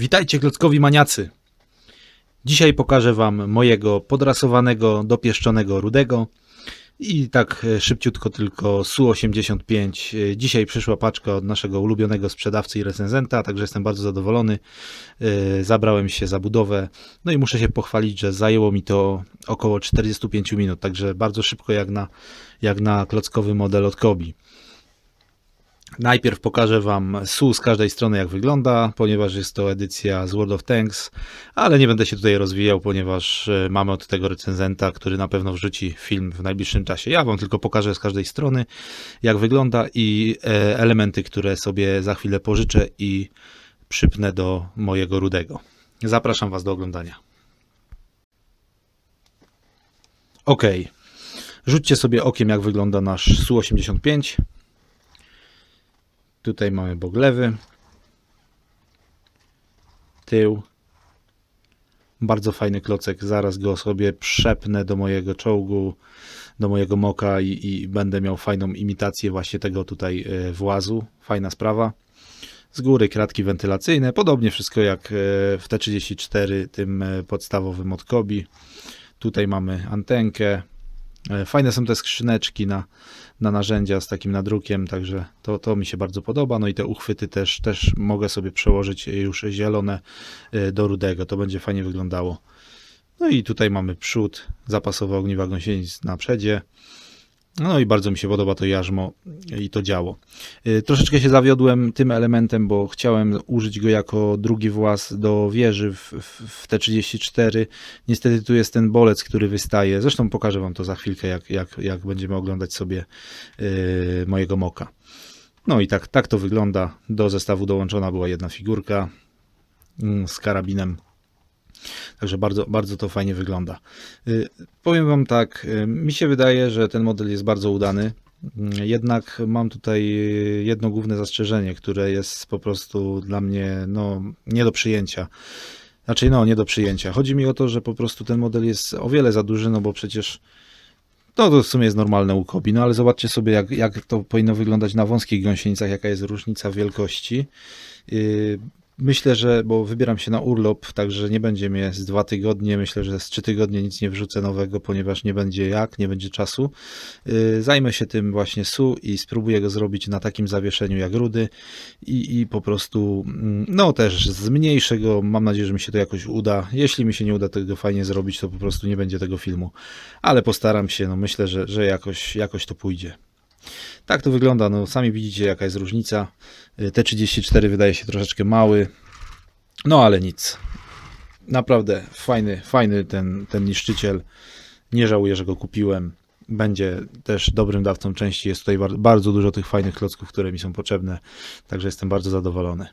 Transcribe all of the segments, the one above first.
Witajcie klockowi maniacy. Dzisiaj pokażę Wam mojego podrasowanego, dopieszczonego rudego i tak e, szybciutko tylko Su-85. E, Dzisiaj przyszła paczka od naszego ulubionego sprzedawcy i recenzenta, także jestem bardzo zadowolony. E, Zabrałem się za budowę, no i muszę się pochwalić, że zajęło mi to około 45 minut, także bardzo szybko jak na, jak na klockowy model od Kobi. Najpierw pokażę Wam SU z każdej strony, jak wygląda, ponieważ jest to edycja z World of Tanks, ale nie będę się tutaj rozwijał, ponieważ e, mamy od tego recenzenta, który na pewno wrzuci film w najbliższym czasie. Ja Wam tylko pokażę z każdej strony, jak wygląda i e, elementy, które sobie za chwilę pożyczę i przypnę do mojego rudego. Zapraszam Was do oglądania. Ok. Rzućcie sobie okiem, jak wygląda nasz Su-85. Tutaj mamy boglewy. Tył. Bardzo fajny klocek. Zaraz go sobie przepnę do mojego czołgu, do mojego moka i, i będę miał fajną imitację właśnie tego tutaj e, włazu. Fajna sprawa. Z góry kratki wentylacyjne. Podobnie wszystko jak e, w T34, tym e, podstawowym od Kobi. Tutaj mamy antenkę. Fajne są te skrzyneczki na, na narzędzia z takim nadrukiem, także to, to mi się bardzo podoba. No i te uchwyty też, też mogę sobie przełożyć już zielone y, do rudego, to będzie fajnie wyglądało. No i tutaj mamy przód, zapasowe ogniwa gąsienic na przedzie. No i bardzo mi się podoba to jarzmo i to działo. Y, Troszeczkę się zawiodłem tym elementem, bo chciałem użyć go jako drugi włas do wieży w, w, w T34. Niestety tu jest ten bolec, który wystaje. Zresztą pokażę Wam to za chwilkę, jak, jak, jak będziemy oglądać sobie y, mojego moka. No i tak, tak to wygląda. Do zestawu dołączona była jedna figurka mm, z karabinem. Także bardzo, bardzo to fajnie wygląda. Y, Powiem Wam tak, y, mi się wydaje, że ten model jest bardzo udany. Mm, Jednak mam tutaj y, jedno główne zastrzeżenie, które jest po prostu dla mnie no, nie do przyjęcia. Znaczy, no, nie do przyjęcia. Chodzi mi o to, że po prostu ten model jest o wiele za duży, no bo przecież no to w sumie jest normalne u Kobi, no ale zobaczcie sobie, jak, jak to powinno wyglądać na wąskich gąsienicach, jaka jest różnica wielkości. Yy, Myślę, że, bo wybieram się na urlop, także nie będzie mnie z dwa tygodnie, myślę, że z trzy tygodnie nic nie wrzucę nowego, ponieważ nie będzie jak, nie będzie czasu. Yy, Zajmę się tym właśnie SU i spróbuję go zrobić na takim zawieszeniu jak rudy i, i po prostu, mm, no też zmniejszę go, mam nadzieję, że mi się to jakoś uda. Jeśli mi się nie uda tego fajnie zrobić, to po prostu nie będzie tego filmu, ale postaram się, no myślę, że, że jakoś, jakoś to pójdzie. Tak to wygląda, no sami widzicie jaka jest różnica. Y, T34 wydaje się troszeczkę mały, no ale nic. Naprawdę fajny, fajny ten, ten niszczyciel. Nie żałuję, że go kupiłem. Będzie też dobrym dawcą części. Jest tutaj bar- bardzo dużo tych fajnych klocków, które mi są potrzebne, także jestem bardzo zadowolony.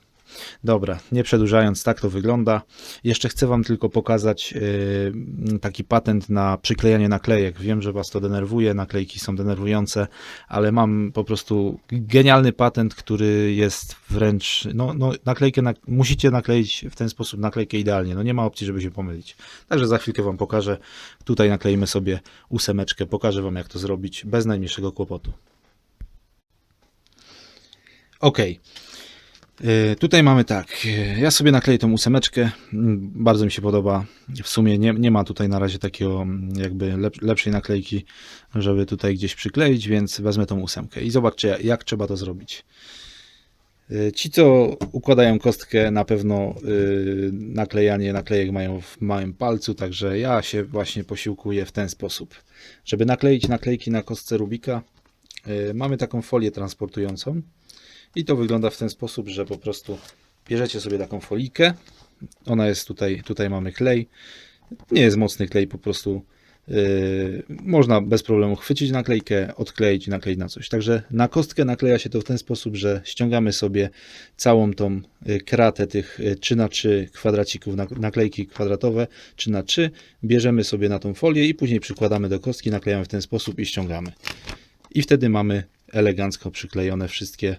Dobra, nie przedłużając, tak to wygląda. Jeszcze chcę Wam tylko pokazać yy, taki patent na przyklejanie naklejek. Wiem, że Was to denerwuje, naklejki są denerwujące, ale mam po prostu genialny patent, który jest wręcz. No, no naklejkę na, musicie nakleić w ten sposób naklejkę idealnie. No nie ma opcji, żeby się pomylić. Także za chwilkę Wam pokażę. Tutaj nakleimy sobie ósemeczkę. Pokażę Wam, jak to zrobić bez najmniejszego kłopotu. Ok. Y, Tutaj mamy tak, y, ja sobie nakleję tą ósemeczkę, bardzo mi się podoba, w sumie nie, nie ma tutaj na razie takiego jakby lep, lepszej naklejki, żeby tutaj gdzieś przykleić, więc wezmę tą ósemkę i zobaczcie jak trzeba to zrobić. Y, Ci co układają kostkę na pewno naklejanie naklejek mają w małym palcu, także ja się właśnie posiłkuję w ten sposób. Żeby nakleić naklejki na kostce Rubika mamy taką folię transportującą, i to wygląda w ten sposób, że po prostu bierzecie sobie taką folijkę. Ona jest tutaj, tutaj mamy klej. Nie jest mocny klej, po prostu yy, można bez problemu chwycić naklejkę, odkleić i nakleić na coś. Także na kostkę nakleja się to w ten sposób, że ściągamy sobie całą tą y, kratę tych y, 3 na 3 kwadracików, nak- naklejki kwadratowe 3 na 3 bierzemy sobie na tą folię i później przykładamy do kostki, naklejamy w ten sposób i ściągamy. I wtedy mamy elegancko przyklejone wszystkie y,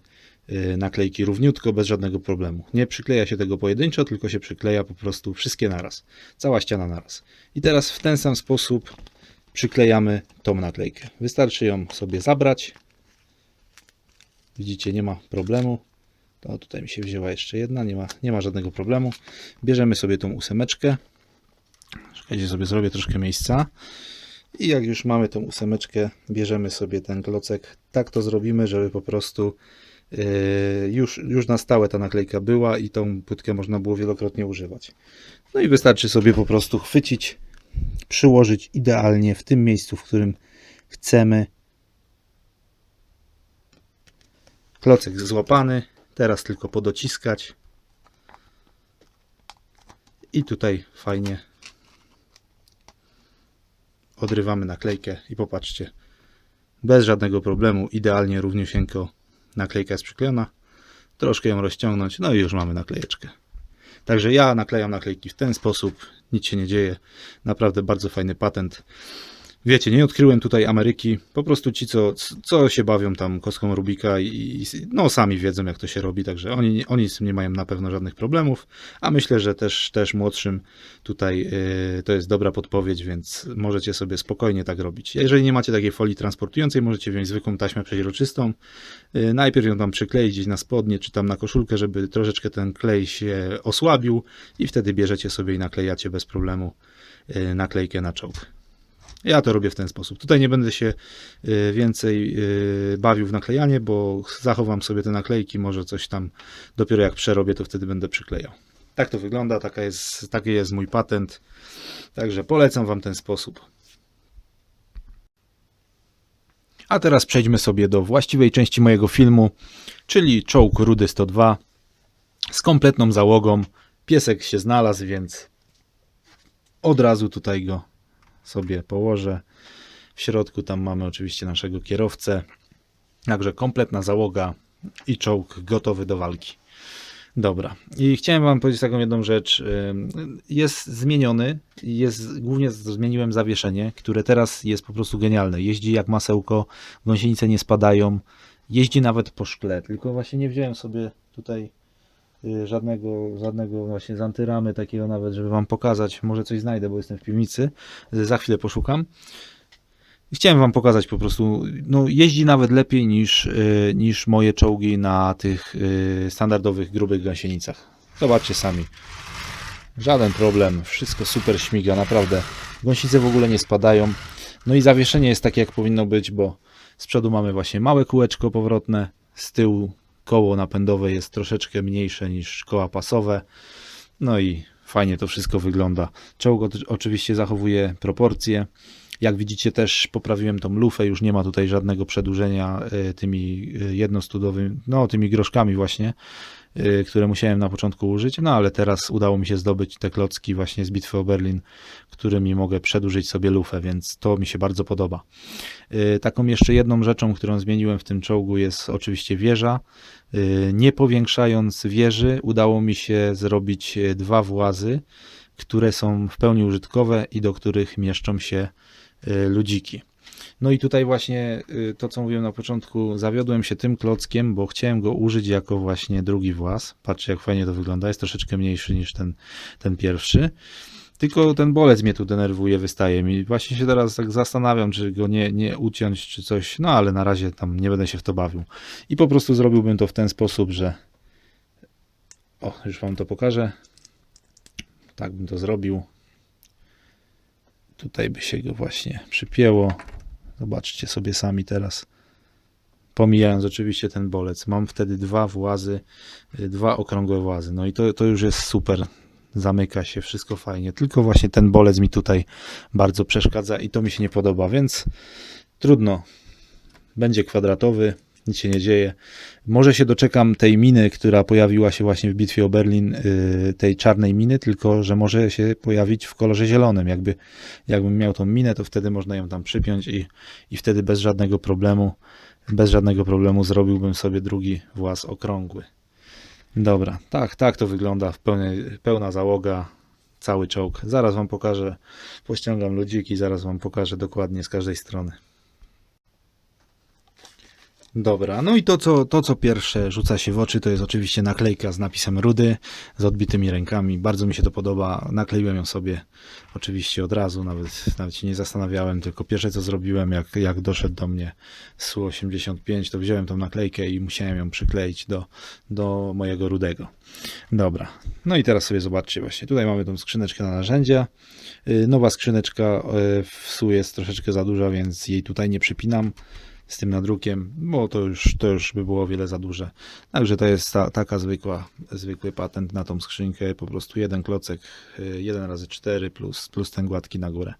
naklejki równiutko, bez żadnego problemu. Nie przykleja się tego pojedynczo, tylko się przykleja po prostu wszystkie naraz. Cała ściana naraz. I teraz w ten sam sposób przyklejamy tą naklejkę. Wystarczy ją sobie zabrać. Widzicie, nie ma problemu. To tutaj mi się wzięła jeszcze jedna, nie ma, nie ma żadnego problemu. Bierzemy sobie tą ósemeczkę. Czekajcie, sobie zrobię troszkę miejsca. I jak już mamy tą ósemeczkę, bierzemy sobie ten klocek. Tak to zrobimy, żeby po prostu już, już na stałe ta naklejka była i tą płytkę można było wielokrotnie używać. No i wystarczy sobie po prostu chwycić, przyłożyć idealnie w tym miejscu, w którym chcemy. Klocek złapany, teraz tylko podociskać. I tutaj fajnie odrywamy naklejkę i popatrzcie, bez żadnego problemu, idealnie równiusieńko naklejka jest przyklejona. Troszkę ją rozciągnąć, no i już mamy naklejeczkę. Także ja naklejam naklejki w ten sposób, nic się nie dzieje. Naprawdę bardzo fajny patent. Wiecie, nie odkryłem tutaj Ameryki. Po prostu ci, co, co się bawią tam kostką Rubika i, no sami wiedzą, jak to się robi, także oni, oni z tym nie mają na pewno żadnych problemów. A myślę, że też, też młodszym tutaj yy, to jest dobra podpowiedź, więc możecie sobie spokojnie tak robić. Jeżeli nie macie takiej folii transportującej, możecie wziąć zwykłą taśmę przeźroczystą. Yy, najpierw ją tam przykleić gdzieś na spodnie, czy tam na koszulkę, żeby troszeczkę ten klej się osłabił i wtedy bierzecie sobie i naklejacie bez problemu yy, naklejkę na czołg. Ja to robię w ten sposób. Tutaj nie będę się y, więcej y, bawił w naklejanie, bo zachowam sobie te naklejki, może coś tam dopiero jak przerobię, to wtedy będę przyklejał. Tak to wygląda, taka jest, taki jest mój patent. Także polecam Wam ten sposób. A teraz przejdźmy sobie do właściwej części mojego filmu, czyli czołg Rudy 102 z kompletną załogą. Piesek się znalazł, więc od razu tutaj go sobie położę. W środku tam mamy oczywiście naszego kierowcę. Także kompletna załoga i czołg gotowy do walki. Dobra. I chciałem Wam powiedzieć taką jedną rzecz. Jest zmieniony, jest, głównie zmieniłem zawieszenie, które teraz jest po prostu genialne. Jeździ jak masełko, gąsienice nie spadają, jeździ nawet po szkle, tylko właśnie nie wziąłem sobie tutaj żadnego, żadnego właśnie z antyramy takiego nawet, żeby Wam pokazać. Może coś znajdę, bo jestem w piwnicy. Za chwilę poszukam. Chciałem Wam pokazać po prostu, no jeździ nawet lepiej niż, y, niż moje czołgi na tych y, standardowych, grubych gąsienicach. Zobaczcie sami. Żaden problem, wszystko super śmiga, naprawdę. Gąsienice w ogóle nie spadają. No i zawieszenie jest takie jak powinno być, bo z przodu mamy właśnie małe kółeczko powrotne, z tyłu koło napędowe jest troszeczkę mniejsze niż koła pasowe. No i fajnie to wszystko wygląda. Czołg oczywiście zachowuje proporcje. Jak widzicie też poprawiłem tą lufę, już nie ma tutaj żadnego przedłużenia y, tymi y, jednostudowymi, no tymi groszkami właśnie, które musiałem na początku użyć, no ale teraz udało mi się zdobyć te klocki właśnie z bitwy o Berlin, którymi mogę przedłużyć sobie lufę, więc to mi się bardzo podoba. Y, Taką jeszcze jedną rzeczą, którą zmieniłem w tym czołgu jest oczywiście wieża. Y, Nie powiększając wieży, udało mi się zrobić y, dwa włazy, które są w pełni użytkowe i do których mieszczą się y, ludziki. No i tutaj właśnie y, to, co mówiłem na początku, zawiodłem się tym klockiem, bo chciałem go użyć jako właśnie drugi włas. Patrzcie, jak fajnie to wygląda. Jest troszeczkę mniejszy niż ten, ten pierwszy. Tylko ten bolec mnie tu denerwuje, wystaje mi. Właśnie się teraz tak zastanawiam, czy go nie, nie uciąć, czy coś. No ale na razie tam nie będę się w to bawił. I po prostu zrobiłbym to w ten sposób, że. O, już Wam to pokażę. Tak bym to zrobił. Tutaj by się go właśnie przypięło. Zobaczcie sobie sami teraz. Pomijając oczywiście ten bolec. Mam wtedy dwa włazy, y, dwa okrągłe włazy. No i to, to już jest super. Zamyka się, wszystko fajnie. Tylko właśnie ten bolec mi tutaj bardzo przeszkadza i to mi się nie podoba, więc trudno. Będzie kwadratowy, nic się nie dzieje. Może się doczekam tej miny, która pojawiła się właśnie w bitwie o Berlin, yy, tej czarnej miny, tylko że może się pojawić w kolorze zielonym. Jakby, jakbym miał tą minę, to wtedy można ją tam przypiąć i, i wtedy bez żadnego problemu, bez żadnego problemu zrobiłbym sobie drugi włas okrągły. Dobra, tak, tak to wygląda w pełna załoga, cały czołg. Zaraz wam pokażę, pościągam ludziki, zaraz wam pokażę dokładnie z każdej strony. Dobra, no i to co, to, co pierwsze rzuca się w oczy, to jest oczywiście naklejka z napisem Rudy, z odbitymi rękami. Bardzo mi się to podoba. Nakleiłem ją sobie oczywiście od razu, nawet, nawet się nie zastanawiałem, tylko pierwsze co zrobiłem, jak, jak doszedł do mnie SU-85, to wziąłem tą naklejkę i musiałem ją przykleić do, do mojego Rudego. Dobra, no i teraz sobie zobaczcie właśnie, tutaj mamy tą skrzyneczkę na narzędzia. Y, Nowa skrzyneczka y, w SU jest troszeczkę za duża, więc jej tutaj nie przypinam z tym nadrukiem, bo to już, to już by było o wiele za duże. Także to jest ta, taka zwykła, zwykły patent na tą skrzynkę, po prostu jeden klocek, y, 1 razy 4 plus, plus ten gładki na górę.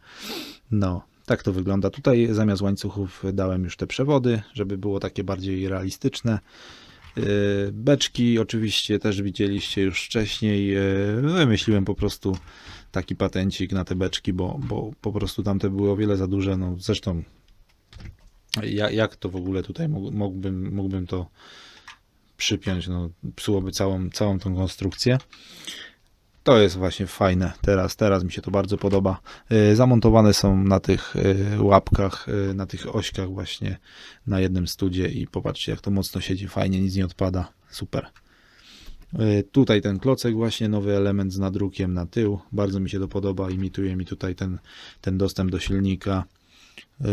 No, tak to wygląda. Tutaj zamiast łańcuchów dałem już te przewody, żeby było takie bardziej realistyczne. Y, Beczki oczywiście też widzieliście już wcześniej. y, Wymyśliłem po prostu taki patencik na te beczki, bo, bo po prostu tamte były o wiele za duże. No, zresztą ja, jak to w ogóle tutaj mógł- mógłbym, mógłbym to przypiąć, no psułoby całą, całą tą konstrukcję. To jest właśnie fajne, teraz, teraz mi się to bardzo podoba. Y, Zamontowane są na tych y, łapkach, y, na tych ośkach właśnie na jednym studzie i popatrzcie jak to mocno siedzi, fajnie, nic nie odpada, super. Tutaj ten klocek właśnie, nowy element z nadrukiem na tył, bardzo mi się to podoba, imituje mi tutaj ten, ten dostęp do silnika.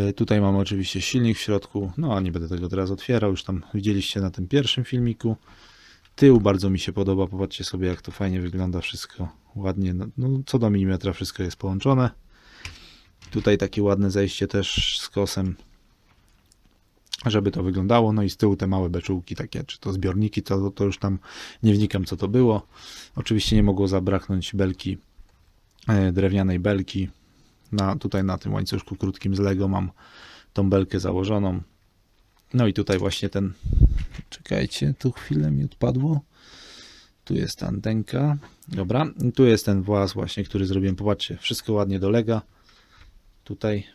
Y, Tutaj mamy oczywiście silnik w środku, no a nie będę tego teraz otwierał, już tam widzieliście na tym pierwszym filmiku. Tył bardzo mi się podoba, popatrzcie sobie jak to fajnie wygląda wszystko, ładnie, no, no co do milimetra wszystko jest połączone. Tutaj takie ładne zejście też z kosem, żeby to wyglądało, no i z tyłu te małe beczułki takie, czy to zbiorniki, to, to już tam nie wnikam co to było. Oczywiście nie mogło zabraknąć belki, e, drewnianej belki, na, tutaj na tym łańcuszku krótkim z Lego mam tą belkę założoną. No i tutaj właśnie ten, czekajcie, tu chwilę mi odpadło. Tu jest antenka. Dobra, I tu jest ten włas właśnie, który zrobiłem. Popatrzcie, wszystko ładnie dolega. Tutaj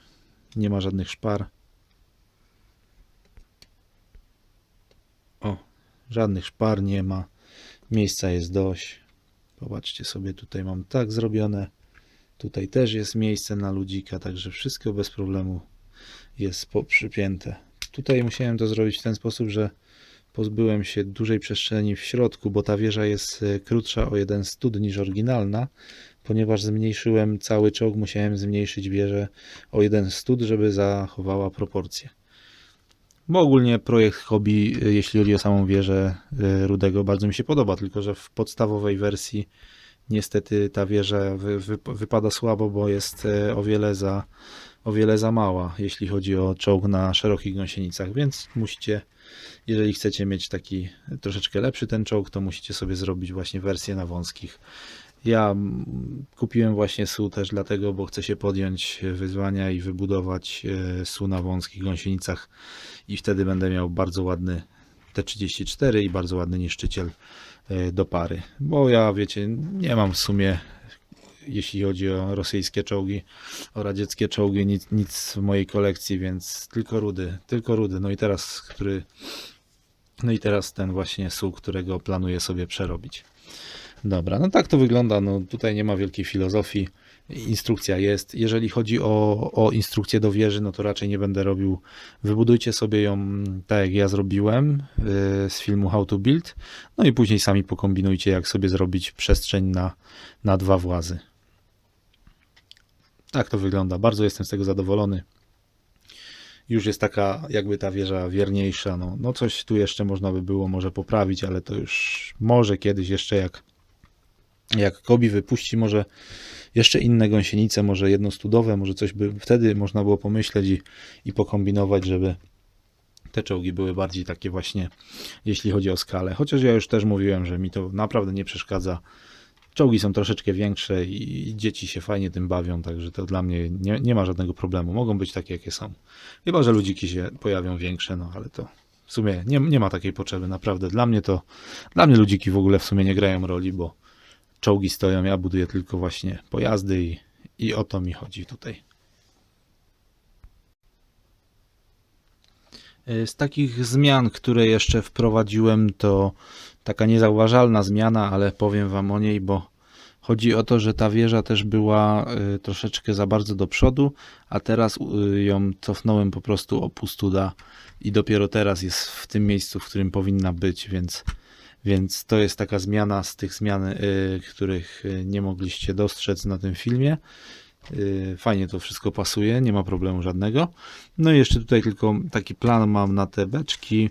nie ma żadnych szpar. O, żadnych szpar nie ma. Miejsca jest dość. Popatrzcie sobie, tutaj mam tak zrobione. Tutaj też jest miejsce na ludzika, także wszystko bez problemu jest przypięte. Tutaj musiałem to zrobić w ten sposób, że pozbyłem się dużej przestrzeni w środku, bo ta wieża jest e, krótsza o jeden stud niż oryginalna. Ponieważ zmniejszyłem cały czołg, musiałem zmniejszyć wieżę o jeden stud, żeby zachowała proporcje. Bo ogólnie projekt hobby, e, jeśli chodzi o samą wieżę e, Rudego, bardzo mi się podoba, tylko że w podstawowej wersji niestety ta wieża wy, wy, wypada słabo, bo jest e, o wiele za o wiele za mała, jeśli chodzi o czołg na szerokich gąsienicach, więc musicie, jeżeli chcecie mieć taki troszeczkę lepszy ten czołg, to musicie sobie zrobić właśnie wersję na wąskich. Ja kupiłem właśnie SU też dlatego, bo chcę się podjąć wyzwania i wybudować e, SU na wąskich gąsienicach i wtedy będę miał bardzo ładny T34 i bardzo ładny niszczyciel e, do pary. Bo ja wiecie, nie mam w sumie, jeśli chodzi o rosyjskie czołgi, o radzieckie czołgi, nic, nic w mojej kolekcji, więc tylko rudy, tylko rudy. No i teraz, który, no i teraz ten właśnie SU, którego planuję sobie przerobić. Dobra, no tak to wygląda. No tutaj nie ma wielkiej filozofii. Instrukcja jest. Jeżeli chodzi o, o instrukcję do wieży, no to raczej nie będę robił. Wybudujcie sobie ją tak jak ja zrobiłem yy, z filmu How to Build. No i później sami pokombinujcie, jak sobie zrobić przestrzeń na, na dwa włazy. Tak to wygląda. Bardzo jestem z tego zadowolony. Już jest taka jakby ta wieża wierniejsza. No, no coś tu jeszcze można by było może poprawić, ale to już może kiedyś jeszcze jak jak Kobi wypuści może jeszcze inne gąsienice, może jednostudowe, może coś by wtedy można było pomyśleć i, i pokombinować, żeby te czołgi były bardziej takie właśnie, jeśli chodzi o skalę. Chociaż ja już też mówiłem, że mi to naprawdę nie przeszkadza. Czołgi są troszeczkę większe i dzieci się fajnie tym bawią, także to dla mnie nie, nie ma żadnego problemu. Mogą być takie, jakie są. Chyba, że ludziki się pojawią większe, no ale to w sumie nie, nie ma takiej potrzeby, naprawdę. Dla mnie to, dla mnie ludziki w ogóle w sumie nie grają roli, bo czołgi stoją, ja buduję tylko właśnie pojazdy i, i o to mi chodzi tutaj. E, Z takich zmian, które jeszcze wprowadziłem, to taka niezauważalna zmiana, ale powiem Wam o niej, bo Chodzi o to, że ta wieża też była y, troszeczkę za bardzo do przodu, a teraz ją cofnąłem po prostu o pół studa i dopiero teraz jest w tym miejscu, w którym powinna być, więc, więc to jest taka zmiana z tych zmian, y, których y, nie mogliście dostrzec na tym filmie. Y, Fajnie to wszystko pasuje, nie ma problemu żadnego. No i jeszcze tutaj tylko taki plan mam na te beczki.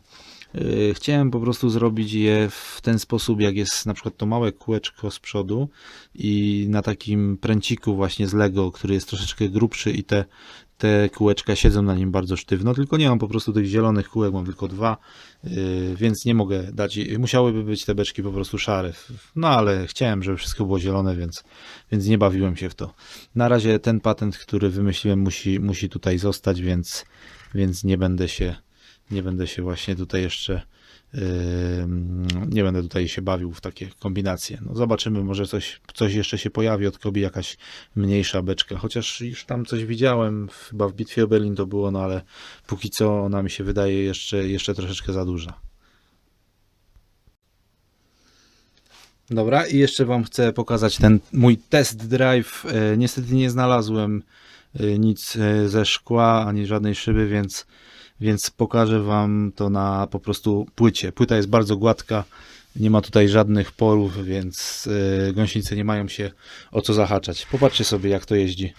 Y, Chciałem po prostu zrobić je w ten sposób, jak jest na przykład to małe kółeczko z przodu i na takim pręciku właśnie z Lego, który jest troszeczkę grubszy i te, te kółeczka siedzą na nim bardzo sztywno, tylko nie mam po prostu tych zielonych kółek, mam tylko dwa, yy, więc nie mogę dać, musiałyby być te beczki po prostu szare, no ale chciałem, żeby wszystko było zielone, więc, więc nie bawiłem się w to. Na razie ten patent, który wymyśliłem musi, musi tutaj zostać, więc, więc nie będę się nie będę się właśnie tutaj jeszcze nie będę tutaj się bawił w takie kombinacje. No zobaczymy, może coś, coś jeszcze się pojawi od Kobi, jakaś mniejsza beczka, chociaż już tam coś widziałem, chyba w Bitwie o Berlin to było, no ale póki co ona mi się wydaje jeszcze, jeszcze troszeczkę za duża. Dobra, i jeszcze Wam chcę pokazać ten mój test drive. E, Niestety nie znalazłem e, nic e, ze szkła ani żadnej szyby, więc, więc pokażę Wam to na po prostu płycie. Płyta jest bardzo gładka, nie ma tutaj żadnych porów, więc e, gąsienice nie mają się o co zahaczać. Popatrzcie sobie, jak to jeździ.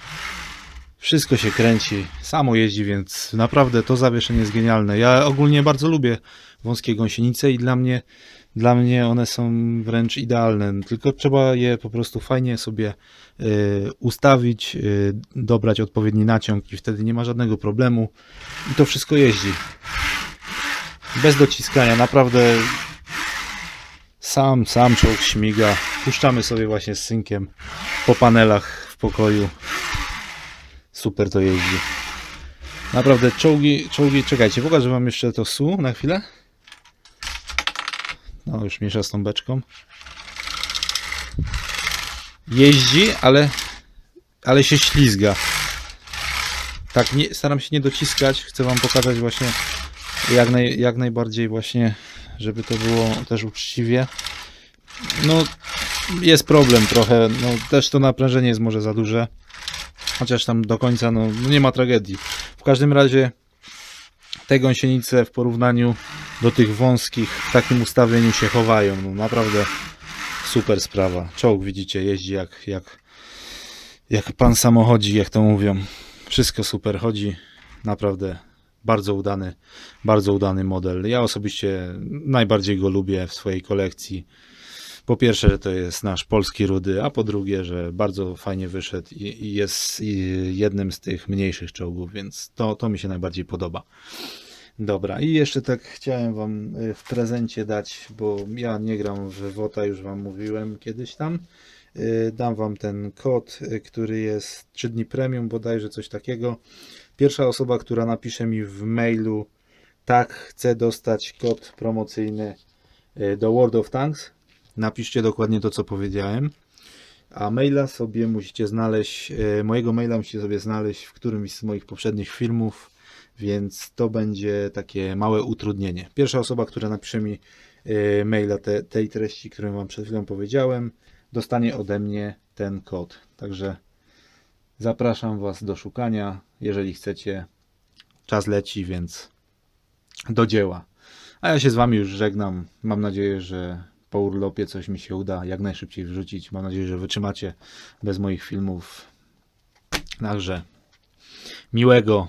Wszystko się kręci, samo jeździ, więc naprawdę to zawieszenie jest genialne. Ja ogólnie bardzo lubię wąskie gąsienice i dla mnie, dla mnie one są wręcz idealne. Tylko trzeba je po prostu fajnie sobie y, ustawić, y, dobrać odpowiedni naciąg i wtedy nie ma żadnego problemu i to wszystko jeździ. Bez dociskania, naprawdę sam, sam czołg śmiga. Puszczamy sobie właśnie z synkiem po panelach w pokoju. Super to jeździ. Naprawdę czołgi, czołgi, czekajcie, pokażę wam jeszcze to SU na chwilę. No już miesza z tą beczką. Jeździ, ale, ale się ślizga. Tak, nie, staram się nie dociskać. Chcę wam pokazać właśnie jak, naj, jak najbardziej właśnie, żeby to było też uczciwie. No, jest problem trochę. No, też to naprężenie jest może za duże. Chociaż tam do końca no, no nie ma tragedii. W każdym razie te gąsienice w porównaniu do tych wąskich w takim ustawieniu się chowają. No, naprawdę super sprawa. Czołg widzicie, jeździ jak, jak, jak pan samochodzi, jak to mówią. Wszystko super chodzi. Naprawdę bardzo udany, bardzo udany model. Ja osobiście najbardziej go lubię w swojej kolekcji. Po pierwsze, że to jest nasz polski rudy, a po drugie, że bardzo fajnie wyszedł i, i jest jednym z tych mniejszych czołgów, więc to, to mi się najbardziej podoba. Dobra, i jeszcze tak chciałem Wam y, w prezencie dać, bo ja nie gram w WOTA, już Wam mówiłem kiedyś tam. Y, Dam Wam ten kod, y, który jest 3 dni premium, bodajże coś takiego. Pierwsza osoba, która napisze mi w mailu, tak, chcę dostać kod promocyjny do World of Tanks, napiszcie dokładnie to, co powiedziałem. A maila sobie musicie znaleźć, mojego maila musicie sobie znaleźć w którymś z moich poprzednich filmów, więc to będzie takie małe utrudnienie. Pierwsza osoba, która napisze mi e, maila te, tej treści, którą Wam przed chwilą powiedziałem, dostanie ode mnie ten kod. Także zapraszam Was do szukania, jeżeli chcecie. Czas leci, więc do dzieła. A ja się z Wami już żegnam. Mam nadzieję, że po urlopie coś mi się uda jak najszybciej wrzucić. Mam nadzieję, że wytrzymacie bez moich filmów. Także miłego.